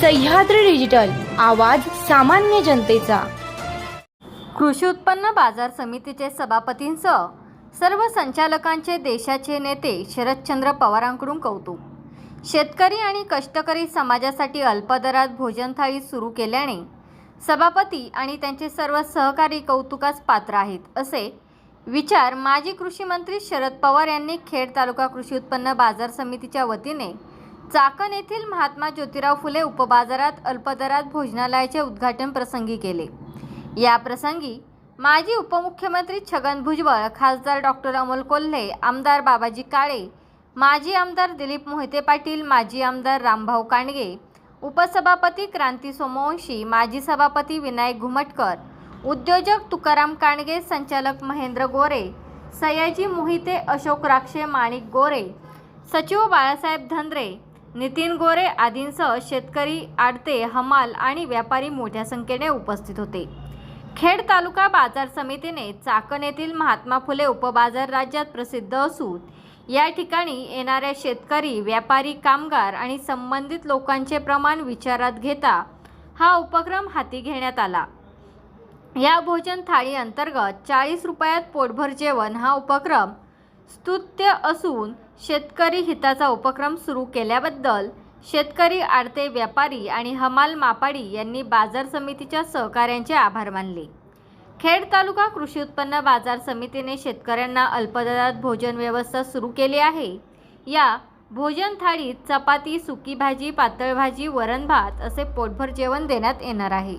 Sahyadri digital आवाज सामान्य जनतेचा. कृषी उत्पन्न बाजार समितीचे सभापतींसह सर्व संचालकांचे देशाचे नेते शरदचंद्र पवारांकडून कौतुक. शेतकरी आणि कष्टकरी समाजासाठी अल्पदरात भोजनथाळी सुरू केल्याने सभापती आणि त्यांचे सर्व सहकारी कौतुकास पात्र आहेत असे विचार माजी कृषी मंत्री शरद पवार यांनी खेड तालुका कृषी उत्पन्न बाजार समितीच्या वतीने चाकण येथील महात्मा ज्योतिराव फुले उपबाजारात अल्पदरात भोजनालयाचे उद्घाटन प्रसंगी केले. या प्रसंगी माजी उपमुख्यमंत्री छगन भुजबळ खासदार डॉक्टर अमोल कोल्हे आमदार बाबाजी काळे माजी आमदार दिलीप मोहिते पाटील माजी आमदार रामभाऊ कांडगे उपसभापती क्रांती सोमवंशी माजी सभापती विनायक घुमटकर उद्योजक तुकाराम कांडगे संचालक महेंद्र गोरे सयाजी मोहिते अशोक राक्षे माणिक गोरे सचिव बाळासाहेब धंद्रे नितीन गोरे आदींसह शेतकरी आडते हमाल आणि व्यापारी मोठ्या संख्येने उपस्थित होते. खेड तालुका बाजार समितीने चाकण येथील महात्मा फुले उपबाजार राज्यात प्रसिद्ध असून या ठिकाणी येणाऱ्या शेतकरी व्यापारी कामगार आणि संबंधित लोकांचे प्रमाण विचारात घेता हा उपक्रम हाती घेण्यात आला. या भोजन थाळी अंतर्गत चाळीस रुपयात पोटभर जेवण हा उपक्रम स्तुत्य असून शेतकरी हिताचा उपक्रम सुरू केल्याबद्दल शेतकरी आडते व्यापारी आणि हमाल मापाडी यांनी बाजार समितीच्या सहकाऱ्यांचे आभार मानले. खेड तालुका कृषी उत्पन्न बाजार समितीने शेतकऱ्यांना अल्पदरात भोजन व्यवस्था सुरू केली आहे. या भोजन थाळीत चपाती सुकी भाजी पातळ भाजी वरण भात असे पोटभर जेवण देण्यात येणार आहे.